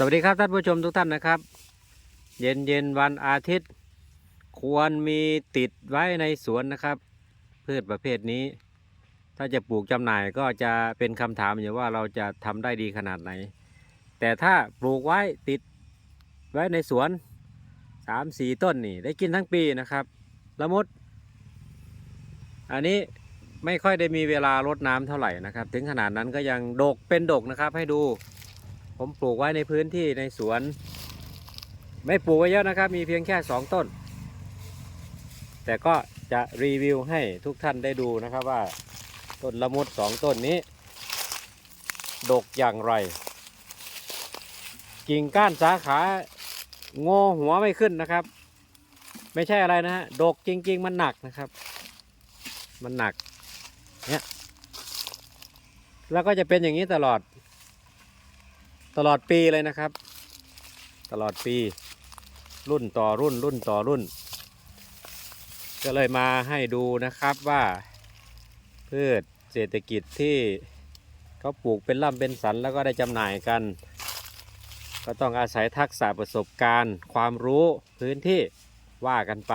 สวัสดีครับท่านผู้ชมทุกท่านนะครับ เย็นเย็นวันอาทิตย์ ควรมีติดไว้ในสวนนะครับ พืชประเภทนี้ ถ้าจะปลูกจำหน่ายก็จะเป็นคำถามอยู่ว่าเราจะทำได้ดีขนาดไหน แต่ถ้าปลูกไว้ติดไว้ในสวนสามสี่ต้นนี่ได้กินทั้งปีนะครับละมุด อันนี้ไม่ค่อยได้มีเวลารดน้ำเท่าไหร่นะครับ ถึงขนาดนั้นก็ยังดกเป็นดกนะครับให้ดู ผมปลูกไว้ในพื้นที่ในสวน ไม่ปลูกไว้เยอะนะครับ มีเพียงแค่สองต้น แต่ก็จะรีวิวให้ทุกท่านได้ดูนะครับว่า ต้นละมุดสองต้นนี้ ดกอย่างไร กิ่งก้านสาขาโงอหัวไม่ขึ้นนะครับ ไม่ใช่อะไรนะฮะดกจริง ๆ มันหนักนะครับ มันหนักเนี่ยแล้วก็จะเป็นอย่างนี้ตลอด ตลอดปีเลยนะครับ ตลอดปี รุ่นต่อรุ่นรุ่นต่อรุ่น ก็เลยมาให้ดูนะครับว่า พืชเศรษฐกิจที่เขาปลูกเป็นล่ำเป็นสันแล้วก็ได้จำหน่ายกัน ก็ต้องอาศัยทักษะประสบการณ์ ความรู้พื้นที่ว่ากันไป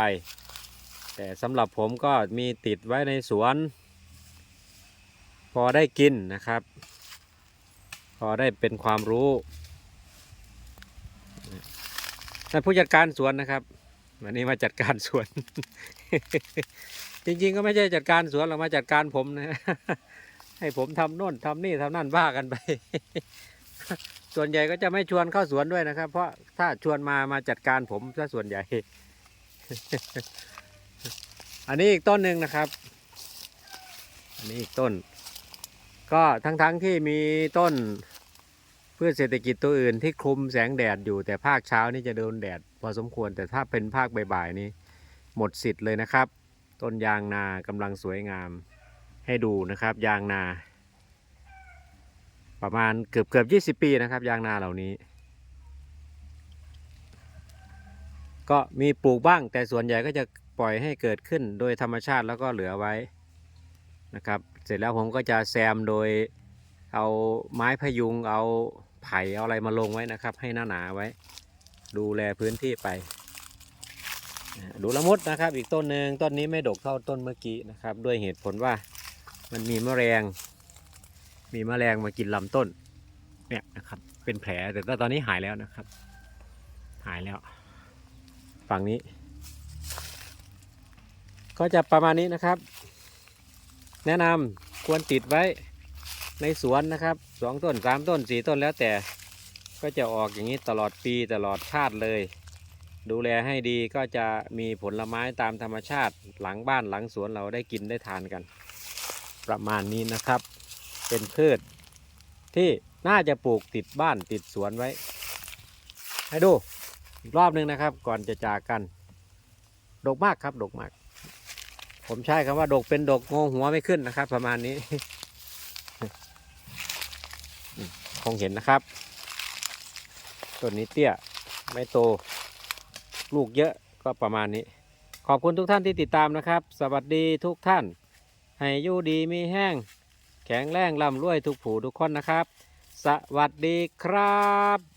แต่สำหรับผมก็มีติดไว้ในสวน พอได้กินนะครับ อได้เป็นความรู้ท่านผู้จัดการสวนนะครับวันนี้มาจัดการสวน จริง ๆ ก็ไม่ใช่จัดการสวนหรอกมาจัดการผมนะให้ผมทำโน่นทำนี่ทำนั่นว่ากันไป ส่วนใหญ่ก็จะไม่ชวนเข้าสวนด้วยนะครับ เพราะถ้าชวนมามาจัดการผมซะส่วนใหญ่ อันนี้อีกต้นหนึ่งนะครับ อันนี้อีกต้น ก็ทั้งๆทที่มีต้น พืชเศรษฐกิจตัวอื่นที่คลุมแสงแดดอยู่แต่ภาคเช้านี่จะโดนแดด พอสมควรแต่ถ้าเป็นภาคบ่ายๆนี่หมดสิทธิ์เลยนะครับ ต้นยางนากำลังสวยงามให้ดูนะครับ ยางนา ประมาณเกือบเกือบยีปีนะครับ ยางนาเหล่านี้ ก็มีปลูกบ้าง แต่ส่วนใหญ่ก็จะปล่อยให้เกิดขึ้นโดยธรรมชาติแล้วก็เหลือไว้นะครับ เสร็จแล้วผมก็จะแซมโดยเอาไม้พยุงเอา ไผ่เอาอะไรมาลงไว้นะครับ ให้หนาหนาๆไว้ ดูแลพื้นที่ไปดูละมุดนะครับ อีกต้นหนึ่งต้นนี้ไม่ดกเท่าต้นเมื่อกี้นะครับ ด้วยเหตุผลว่ามันมีแมลง มีแมลงมากินลำต้น เนี่ยนะครับ เป็นแผลแต่ว่าตอนนี้หายแล้วนะครับ หายแล้ว ฝั่งนี้ ก็จะประมาณนี้นะครับ แนะนำควรติดไว้ ในสวนนะครับสองต้นสามต้นสี่ต้นแล้วแต่ก็จะออกอย่างนี้ตลอดปีตลอดชาติเลย ดูแลให้ดีก็จะมีผลไม้ตามธรรมชาติหลังบ้านหลังสวนเราได้กินได้ทานกัน ประมาณนี้นะครับ เป็นพืช ที่น่าจะปลูกติดบ้านติดสวนไว้ ให้ดูอีกรอบนึงนะครับ ก่อนจะจากกัน ดกมากครับดกมาก ผมใช้คำว่าดกเป็นดกงงหัวไม่ขึ้นนะครับ ประมาณนี้ คงเห็นนะครับต้นนี้เตี้ยไม่โตลูกเยอะก็ประมาณนี้ ขอบคุณทุกท่านที่ติดตามนะครับ สวัสดีทุกท่าน ให้อยู่ดีมีแห้ง แข็งแรงร่ำรวยทุกผู้ทุกคนนะครับ สวัสดีครับ